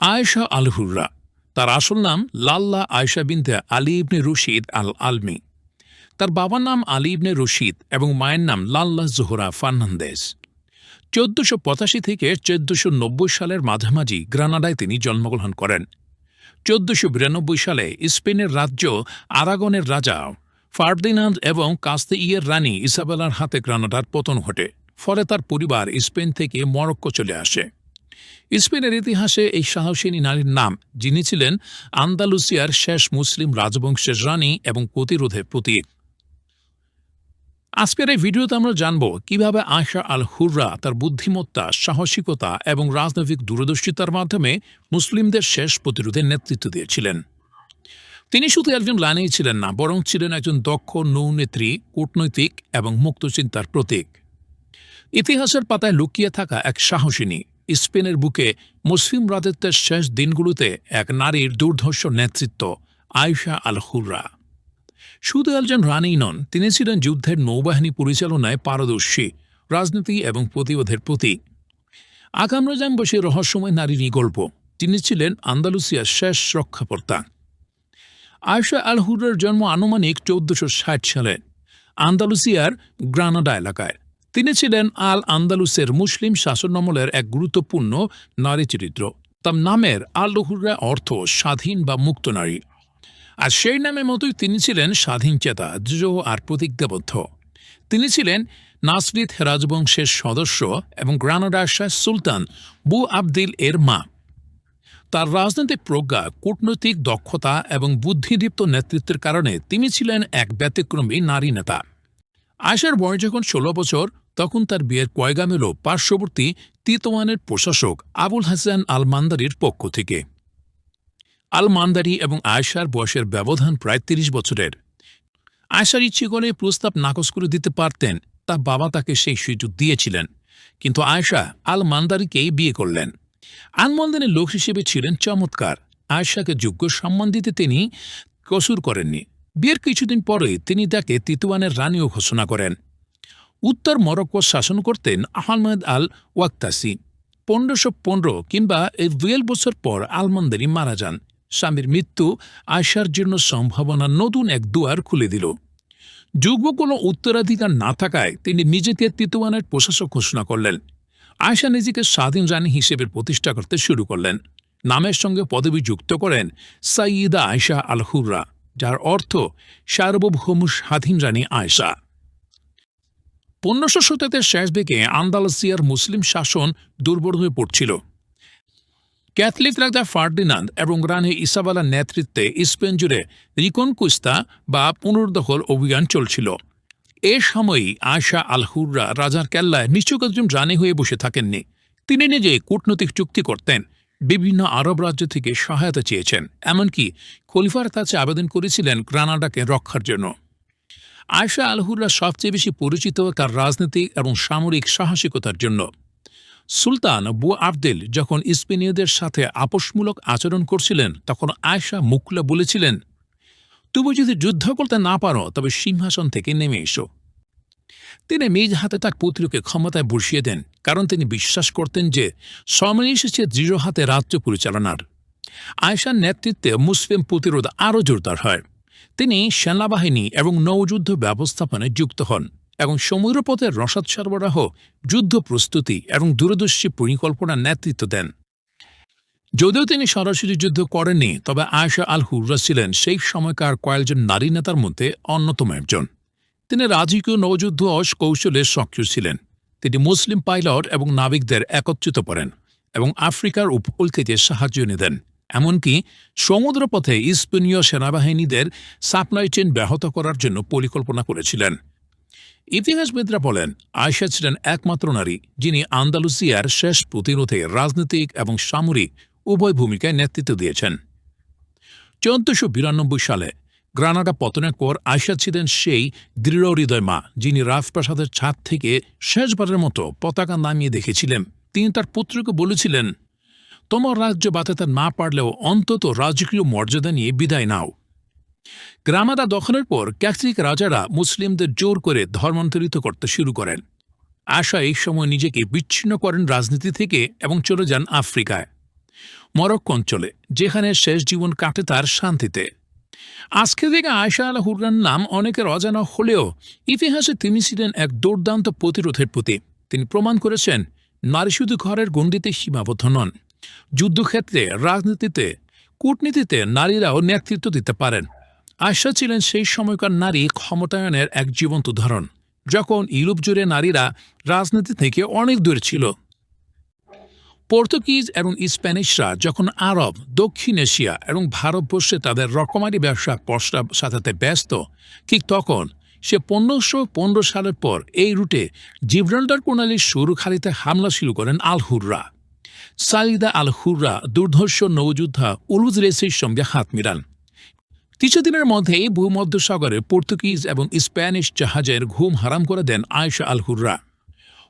আয়েশা আল হুররা তার আসল নাম লাল্লা আয়েশা বিনতে আলী ইবনে রশিদ আল আলমি তার বাবার নাম আলী ইবনে রশিদ এবং মায়ের নাম লাল্লা জোহরা ফার্নান্দেজ। চোদ্দশো পঁচাশি থেকে চোদ্দশো নব্বই সালের মাঝামাঝি গ্রানাডায় তিনি জন্মগ্রহণ করেন। চোদ্দশো বিরানব্বই সালে স্পেনের রাজ্য আরাগনের রাজা ফার্দিনান্দ এবং কাস্তেইয়ের রানী ইসাবেলার হাতে গ্রানাডার পতন ঘটে। ফলে তার পরিবার স্পেন থেকে মরক্কো চলে আসে। স্পেনের ইতিহাসে এই সাহসিনী নারীর নাম, যিনি ছিলেন আন্দালুসিয়ার শেষ মুসলিম রাজবংশের রানী এবং প্রতিরোধের প্রতীক। আজকের এই ভিডিওতে আমরা জানব কীভাবে আয়শা আল হুররা তার বুদ্ধিমত্তা, সাহসিকতা এবং রাজনৈতিক দূরদর্শিতার মাধ্যমে মুসলিমদের শেষ প্রতিরোধের নেতৃত্ব দিয়েছিলেন। তিনি শুধু একজন লানেই ছিলেন না, বরং ছিলেন একজন দক্ষ নৌনেত্রী, কূটনৈতিক এবং মুক্তচিন্তার প্রতীক। ইতিহাসের পাতায় লুকিয়ে থাকা এক সাহসিনী। স্পেনের বুকে মুসলিম রাজত্বের শেষ দিনগুলোতে এক নারীর দুর্ধর্ষ নেতৃত্ব, আয়শা আল হুররা শুধু একজন রানী নন, তিনি ছিলেন যুদ্ধের নৌবাহিনী পরিচালনায় পারদর্শী, রাজনীতি এবং প্রতিরোধের প্রতীক। আগাম জানব রহস্যময় নারীর গল্প তিনি ছিলেন আন্দালুসিয়ার শেষ রক্ষাকর্তা। আয়শা আল হুরের জন্ম আনুমানিক চৌদ্দশো ষাট সালে আন্দালুসিয়ার গ্রানাডা এলাকায়। তিনি ছিলেন আল আন্দালুসের মুসলিম শাসনামলের এক গুরুত্বপূর্ণ নারী চরিত্র। তার নামের আল অর্থ স্বাধীন বা মুক্ত নারী। আর সেই নামের মতোই তিনি ছিলেন স্বাধীন চেতা দৃঢ় আর প্রতিজ্ঞাবদ্ধ। তিনি ছিলেন নাসরিদ রাজবংশের সদস্য এবং গ্রানাডার শাহ সুলতান বু আবদিল এর মা। তার রাজনৈতিক প্রজ্ঞা, কূটনৈতিক দক্ষতা এবং বুদ্ধিদীপ্ত নেতৃত্বের কারণে তিনি ছিলেন এক ব্যতিক্রমী নারী নেতা। আয়সার বয়স যখন ষোলো বছর তখন তার বিয়ের কয়গাম এল পার্শ্ববর্তী তিতোয়ানের প্রশাসক আবুল হাসান আল মান্দারির পক্ষ থেকে। আল মান্দারি এবং আয়সার বয়সের ব্যবধান প্রায় তিরিশ বছরের। আয়সার ইচ্ছে করে প্রস্তাব নাকচ করে দিতে পারতেন তার বাবা তাকে সেই সুযোগ দিয়েছিলেন। কিন্তু আয়সা আল মান্দারিকেই বিয়ে করলেন। আল মান্দারির লোক হিসেবে ছিলেন চমৎকার। আয়সাকে যোগ্য সম্মান দিতে তিনি কসুর করেননি। বিয়ের কিছুদিন পরে তিনি তাকে তিতুয়ানের রানীও ঘোষণা করেন। উত্তর মরক্কো শাসন করতেন আহমেদ আল ওয়াক্তাসি। পনেরোশো পনেরো কিংবা এর দুয়েল বছর পর আলমন্দারি মারা যান। স্বামীর মৃত্যু আয়সার জন্য সম্ভাবনা নতুন এক দুয়ার খুলে দিল। যুগ্ম কোনো উত্তরাধিকার না থাকায় তিনি নিজেকে তিতুয়ানের প্রশাসক ঘোষণা করলেন। আয়সা নিজেকে স্বাধীন রানী হিসেবে প্রতিষ্ঠা করতে শুরু করলেন। নামের সঙ্গে পদবি যুক্ত করেন সাইয়িদা আয়সা আল হুররা যার অর্থ সার্বভৌম স্বাধীন রানী আয়সা। পনেরোশো শতকের শেষ দিকে আন্দালসিয়ার মুসলিম শাসন দুর্বল হয়ে পড়ছিল। ক্যাথলিক রাজা ফার্ডিনান্দ এবং রানী ইসাবালার নেতৃত্বে স্পেন জুড়ে রিকনকুস্তা বা পুনর্দখল অভিযান চলছিল। এ সময়ই আয়শা আল হুররা রাজার কেল্লায় নিশ্চয় একজন রানী হয়ে বসে থাকেননি। তিনি নিজে কূটনৈতিক চুক্তি করতেন, বিভিন্ন আরব রাজ্য থেকে সহায়তা চেয়েছেন, এমনকি খলিফার কাছে আবেদন করেছিলেন গ্রানাডাকে রক্ষার জন্য। আয়শা আলহুররা সবচেয়ে বেশি পরিচিত তার রাজনৈতিক এবং সামরিক সাহসিকতার জন্য। সুলতান বু আবদেল যখন স্পেনীয়দের সাথে আপোষমূলক আচরণ করছিলেন, তখন আয়শা মুকুলা বলেছিলেন, তুমি যদি যুদ্ধ করতে না পারো, তবে সিংহাসন থেকে নেমে এসো। তিনি মেজ হাতে তার পুত্রকে ক্ষমতায় বসিয়ে দেন, কারণ তিনি বিশ্বাস করতেন যে সময় এসেছে দৃঢ় হাতে রাজ্য পরিচালনার। আয়সার নেতৃত্বে মুসলিম প্রতিরোধ আরও জোরদার হয়। তিনি সেনাবাহিনী এবং নৌযুদ্ধ ব্যবস্থাপনায় যুক্ত হন এবং সমুদ্রপথের রসাদ সরবরাহ, যুদ্ধ প্রস্তুতি এবং দূরদর্শী পরিকল্পনার নেতৃত্ব দেন। যদিও তিনি সরাসরি যুদ্ধ করেননি, তবে আয়সা আল হুররা ছিলেন সেই সময়কার কয়েকজন নারী নেতার মধ্যে অন্যতম একজন। তিনি রাজকীয় নৌযুদ্ধ কৌশলে সক্রিয় ছিলেন। তিনি মুসলিম পাইলট এবং নাবিকদের একত্রিত করেন এবং আফ্রিকার উপকূল থেকে সাহায্য এনে দেন। এমনকি সমুদ্রপথে স্পেনীয় সেনাবাহিনীদের সাপ্লাই চেন ব্যাহত করার জন্য পরিকল্পনা করেছিলেন। ইতিহাসবিদরা বলেন আয়সা ছিলেন একমাত্র নারী, যিনি আন্দালুসিয়ার শেষ প্রতিরোধে রাজনৈতিক এবং সামরিক উভয় ভূমিকায় নেতৃত্ব দিয়েছেন। চোদ্দশো বিরানব্বই সালে গ্রানাডা পতনের পর আয়সা ছিলেন সেই দৃঢ় হৃদয় মা, যিনি রাজপ্রাসাদের ছাদ থেকে শেষবারের মতো পতাকা নামিয়ে দেখেছিলেন। তিনি তার পুত্রকে বলেছিলেন তোমার রাজ্য বাঁচাতে না পারলেও অন্তত রাজকীয় মর্যাদা নিয়ে বিদায় নাও। গ্রামাদা দখলের পর ক্যাথলিক রাজারা মুসলিমদের জোর করে ধর্মান্তরিত করতে শুরু করেন। আশা এই সময় নিজেকে বিচ্ছিন্ন করেন রাজনীতি থেকে এবং চলে যান আফ্রিকায়। মরক্কো অঞ্চলে, যেখানে শেষ জীবন কাটে তার শান্তিতে। আজকে থেকে আয়সা আল হুররার নাম অনেকের অজানা হলেও ইতিহাসে তিনি ছিলেন এক দুর্দান্ত প্রতিরোধের প্রতি তিনি প্রমাণ করেছেন নারী শুধু ঘরের গণ্ডিতে সীমাবদ্ধ নন। যুদ্ধক্ষেত্রে, রাজনীতিতে, কূটনীতিতে নারীরাও নেতৃত্ব দিতে পারেন। আয়সা ছিলেন সেই সময়কার নারী ক্ষমতায়নের এক জীবন্ত উদাহরণ যখন ইউরোপ জুড়ে নারীরা রাজনীতি থেকে অনেক দূরে ছিল। পর্তুগিজ এবং স্প্যানিশরা যখন আরব, দক্ষিণ এশিয়া এবং ভারতবর্ষে তাদের রকমারি ব্যবসা প্রস্তাব সাজাতে ব্যস্ত, ঠিক তখন সে পনেরোশো পনেরো সালের পর এই রুটে জিব্রাল্টার প্রণালীর সুরখালিতে হামলা শুরু করেন আল হুররা সালিদা আল হুররা দুর্ধর্ষ নৌযোদ্ধা উলুজ রেসির সঙ্গে হাত মিলান। কিছুদিনের মধ্যেই ভূমধ্যসাগরে পর্তুগিজ এবং স্প্যানিশ জাহাজের ঘুম হারাম করে দেন আয়েশা আল হুররা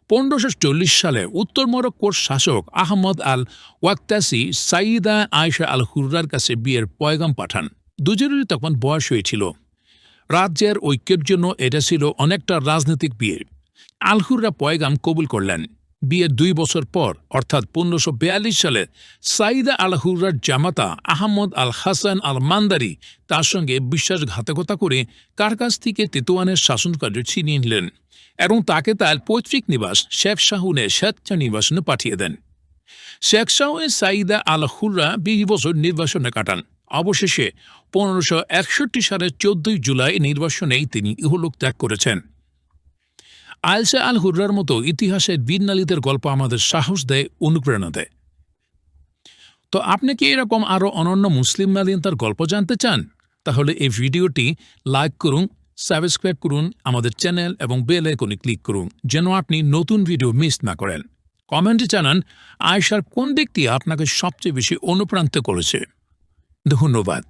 পনেরোশো চল্লিশ সালে উত্তর মরক্কোর শাসক আহমদ আল ওয়াক্তাসি সাইদা আয়েশা আল হুররার কাছে বিয়ের পয়গাম পাঠান। দুজনেরই তখন বয়স হয়েছিল। রাজ্যের ঐক্যের জন্য এটা ছিল অনেকটা রাজনৈতিক বিয়ে। আলহুররা পয়গাম কবুল করলেন। বিয়ের দুই বছর পর, অর্থাৎ পনেরোশো সালে, সাইদা আল হুররার জামাতা আহমদ আল হাসান আল মান্দারি তার সঙ্গে বিশ্বাসঘাতকতা করে কার কাছ থেকে তেতুয়ানের শাসনকার্য ছিনিয়ে নিলেন এবং তাকে তার পৈতৃক নিবাস শেখ শাহুনে স্বেচ্ছা নির্বাসনে পাঠিয়ে দেন। শেখ শাহুনে সাইদা আল হুররা বিশ বছর নির্বাসনে কাটান। অবশেষে পনেরোশো সালের চোদ্দই জুলাই নির্বাসনেই তিনি ইহলোক ত্যাগ করেছেন। আয়সা আল হুররার মতো ইতিহাসের বীরনালীদের গল্প আমাদের সাহস দেয়, অনুপ্রেরণা দেয়। তো আপনি কি এরকম আরও অনন্য মুসলিম নারীন তার গল্প জানতে চান? তাহলে এই ভিডিওটি লাইক করুন, সাবস্ক্রাইব করুন, আমাদের চ্যানেল এবং বেল আইকনে ক্লিক করুন, যেন আপনি নতুন ভিডিও মিস না করেন। কমেন্টে জানান আয়সার কোন দিকটি আপনাকে সবচেয়ে বেশি অনুপ্রাণিত করেছে? ধন্যবাদ।